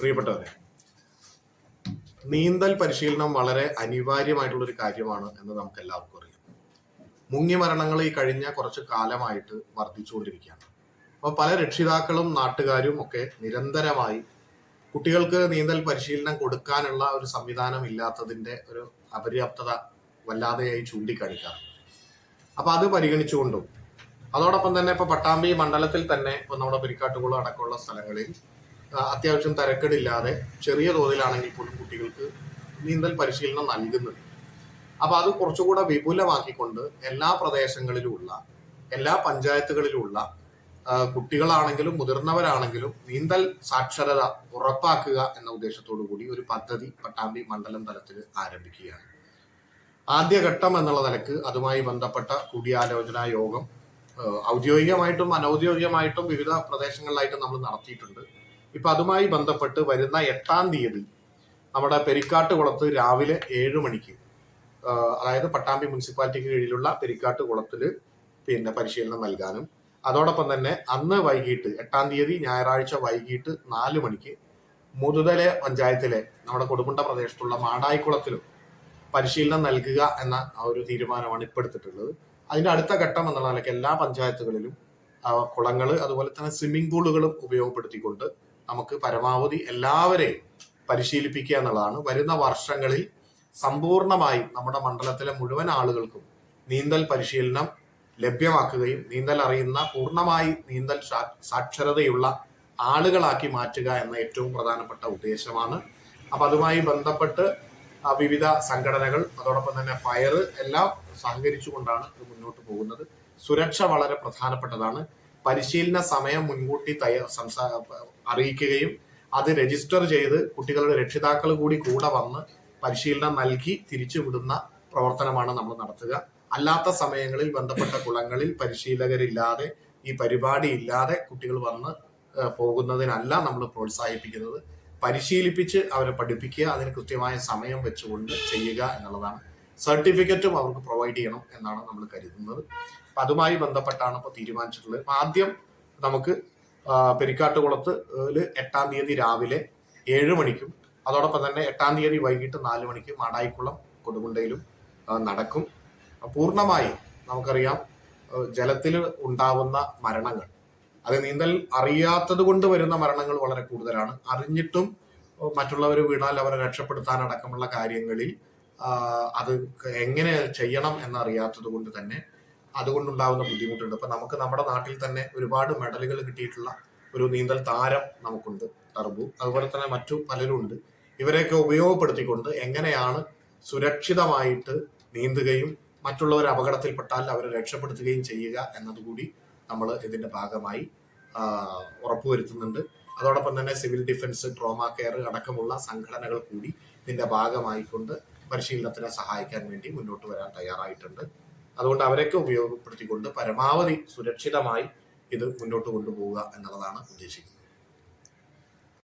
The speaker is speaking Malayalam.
പ്രിയപ്പെട്ടവരെ നീന്തൽ പരിശീലനം വളരെ അനിവാര്യമായിട്ടുള്ള ഒരു കാര്യമാണ് എന്ന് നമുക്ക് എല്ലാവർക്കും അറിയാം. മുങ്ങി മരണങ്ങൾ ഈ കഴിഞ്ഞ കുറച്ച് കാലമായിട്ട് വർദ്ധിച്ചുകൊണ്ടിരിക്കുകയാണ്. അപ്പോൾ പല രക്ഷിതാക്കളും നാട്ടുകാരും ഒക്കെ നിരന്തരമായി കുട്ടികൾക്ക് നീന്തൽ പരിശീലനം കൊടുക്കാനുള്ള ഒരു സംവിധാനം ഇല്ലാത്തതിന്റെ ഒരു അപര്യാപ്തത വല്ലാതെയായി ചൂണ്ടിക്കാണിക്കാറുണ്ട്. അപ്പൊ അത് പരിഗണിച്ചുകൊണ്ടും അതോടൊപ്പം തന്നെ ഇപ്പൊ പട്ടാമ്പി മണ്ഡലത്തിൽ തന്നെ ഇപ്പൊ നമ്മുടെ പെരിക്കാട്ടുകുളം അടക്കമുള്ള സ്ഥലങ്ങളിൽ അത്യാവശ്യം തരക്കേടില്ലാതെ ചെറിയ തോതിലാണെങ്കിൽ പോലും കുട്ടികൾക്ക് നീന്തൽ പരിശീലനം നൽകുന്നുണ്ട്. അപ്പൊ അത് കുറച്ചുകൂടെ വിപുലമാക്കിക്കൊണ്ട് എല്ലാ പ്രദേശങ്ങളിലുമുള്ള എല്ലാ പഞ്ചായത്തുകളിലുമുള്ള കുട്ടികളാണെങ്കിലും മുതിർന്നവരാണെങ്കിലും നീന്തൽ സാക്ഷരത ഉറപ്പാക്കുക എന്ന ഉദ്ദേശത്തോടു കൂടി ഒരു പദ്ധതി പട്ടാമ്പി മണ്ഡലം തലത്തിൽ ആരംഭിക്കുകയാണ്. ആദ്യഘട്ടം എന്നുള്ള നിലയ്ക്ക് അതുമായി ബന്ധപ്പെട്ട കൂടിയാലോചനാ യോഗം ഔദ്യോഗികമായിട്ടും അനൗദ്യോഗികമായിട്ടും വിവിധ പ്രദേശങ്ങളിലായിട്ടും നമ്മൾ നടത്തിയിട്ടുണ്ട്. ഇപ്പൊ അതുമായി ബന്ധപ്പെട്ട് വരുന്ന എട്ടാം തീയതി നമ്മുടെ പെരിക്കാട്ട് കുളത്ത് രാവിലെ ഏഴ് മണിക്ക് അതായത് പട്ടാമ്പി മുനിസിപ്പാലിറ്റിക്ക് കീഴിലുള്ള പെരിക്കാട്ട് കുളത്തിൽ പിന്നെ പരിശീലനം നൽകാനും അതോടൊപ്പം തന്നെ അന്ന് വൈകിട്ട് എട്ടാം തീയതി ഞായറാഴ്ച വൈകിട്ട് നാല് മണിക്ക് മുതുതല പഞ്ചായത്തിലെ നമ്മുടെ കൊടുമുണ്ട പ്രദേശത്തുള്ള മാടായിക്കുളത്തിലും പരിശീലനം നൽകുക എന്ന ഒരു തീരുമാനമാണ് ഇപ്പോൾ എടുത്തിട്ടുള്ളത്. അതിന്റെ അടുത്ത ഘട്ടം എന്നുള്ള നിലയ്ക്ക് എല്ലാ പഞ്ചായത്തുകളിലും കുളങ്ങൾ അതുപോലെ തന്നെ സ്വിമ്മിംഗ് പൂളുകളും ഉപയോഗപ്പെടുത്തിക്കൊണ്ട് നമുക്ക് പരമാവധി എല്ലാവരെയും പരിശീലിപ്പിക്കുക എന്നുള്ളതാണ്. വരുന്ന വർഷങ്ങളിൽ സമ്പൂർണമായി നമ്മുടെ മണ്ഡലത്തിലെ മുഴുവൻ ആളുകൾക്കും നീന്തൽ പരിശീലനം ലഭ്യമാക്കുകയും നീന്തൽ അറിയുന്ന പൂർണമായി നീന്തൽ സാക്ഷരതയുള്ള ആളുകളാക്കി മാറ്റുക എന്ന ഏറ്റവും പ്രധാനപ്പെട്ട ഉദ്ദേശമാണ്. അപ്പൊ അതുമായി ബന്ധപ്പെട്ട് വിവിധ സംഘടനകൾ അതോടൊപ്പം തന്നെ ഫയർ എല്ലാം സഹകരിച്ചുകൊണ്ടാണ് ഇത് മുന്നോട്ട് പോകുന്നത്. സുരക്ഷ വളരെ പ്രധാനപ്പെട്ടതാണ്. പരിശീലന സമയം മുൻകൂട്ടി തയ്യ അറിയിക്കുകയും അത് രജിസ്റ്റർ ചെയ്ത് കുട്ടികളുടെ രക്ഷിതാക്കൾ കൂടി കൂടെ വന്ന് പരിശീലനം നൽകി തിരിച്ചുവിടുന്ന പ്രവർത്തനമാണ് നമ്മൾ നടത്തുക. അല്ലാത്ത സമയങ്ങളിൽ ബന്ധപ്പെട്ട കുളങ്ങളിൽ പരിശീലകരില്ലാതെ ഈ പരിപാടി ഇല്ലാതെ കുട്ടികൾ വന്ന് പോകുന്നതിനല്ല നമ്മൾ പ്രോത്സാഹിപ്പിക്കുന്നത്. പരിശീലിപ്പിച്ച് അവരെ പഠിപ്പിക്കുക അതിന് കൃത്യമായ സമയം വെച്ചുകൊണ്ട് ചെയ്യുക എന്നുള്ളതാണ് സർട്ടിഫിക്കറ്റും അവർക്ക് പ്രൊവൈഡ് ചെയ്യണം എന്നാണ് നമ്മൾ കരുതുന്നത്. അപ്പൊ അതുമായി ബന്ധപ്പെട്ടാണ് ഇപ്പോൾ തീരുമാനിച്ചിട്ടുള്ളത്. ആദ്യം നമുക്ക് പെരിക്കാട്ടുകുളത്ത് എട്ടാം തീയതി രാവിലെ ഏഴ് മണിക്കും അതോടൊപ്പം തന്നെ എട്ടാം തീയതി വൈകിട്ട് നാല് മണിക്ക് മാടായിക്കുളം കൊടുമുണ്ടയിലും നടക്കും. പൂർണമായി നമുക്കറിയാം ജലത്തിൽ ഉണ്ടാവുന്ന മരണങ്ങൾ. അത് നീന്തൽ അറിയാത്തത് കൊണ്ട് വരുന്ന മരണങ്ങൾ വളരെ കൂടുതലാണ്. അറിഞ്ഞിട്ടും മറ്റുള്ളവർ വീണാൽ അവരെ രക്ഷപ്പെടുത്താൻ അടക്കമുള്ള കാര്യങ്ങളിൽ അത് എങ്ങനെ ചെയ്യണം എന്നറിയാത്തത് കൊണ്ട് തന്നെ അതുകൊണ്ടുണ്ടാവുന്ന ബുദ്ധിമുട്ടുണ്ട്. ഇപ്പൊ നമുക്ക് നമ്മുടെ നാട്ടിൽ തന്നെ ഒരുപാട് മെഡലുകൾ കിട്ടിയിട്ടുള്ള ഒരു നീന്തൽ താരം നമുക്കുണ്ട് ടർബു. അതുപോലെ തന്നെ മറ്റു പലരും ഉണ്ട്. ഇവരെയൊക്കെ ഉപയോഗപ്പെടുത്തിക്കൊണ്ട് എങ്ങനെയാണ് സുരക്ഷിതമായിട്ട് നീന്തുകയും മറ്റുള്ളവർ അപകടത്തിൽപ്പെട്ടാൽ അവരെ രക്ഷപ്പെടുത്തുകയും ചെയ്യുക എന്നതുകൂടി നമ്മൾ ഇതിന്റെ ഭാഗമായി ഉറപ്പുവരുത്തുന്നുണ്ട്. അതോടൊപ്പം തന്നെ സിവിൽ ഡിഫൻസ് ട്രോമ കെയർ അടക്കമുള്ള സംഘടനകൾ കൂടി ഇതിന്റെ ഭാഗമായിക്കൊണ്ട് പരിശീലനത്തിനെ സഹായിക്കാൻ വേണ്ടി മുന്നോട്ട് വരാൻ തയ്യാറായിട്ടുണ്ട്. അതുകൊണ്ട് അവരൊക്കെ ഉപയോഗപ്പെടുത്തിക്കൊണ്ട് പരമാവധി സുരക്ഷിതമായി ഇത് മുന്നോട്ട് കൊണ്ടുപോവുക എന്നുള്ളതാണ് ഉദ്ദേശിക്കുന്നത്.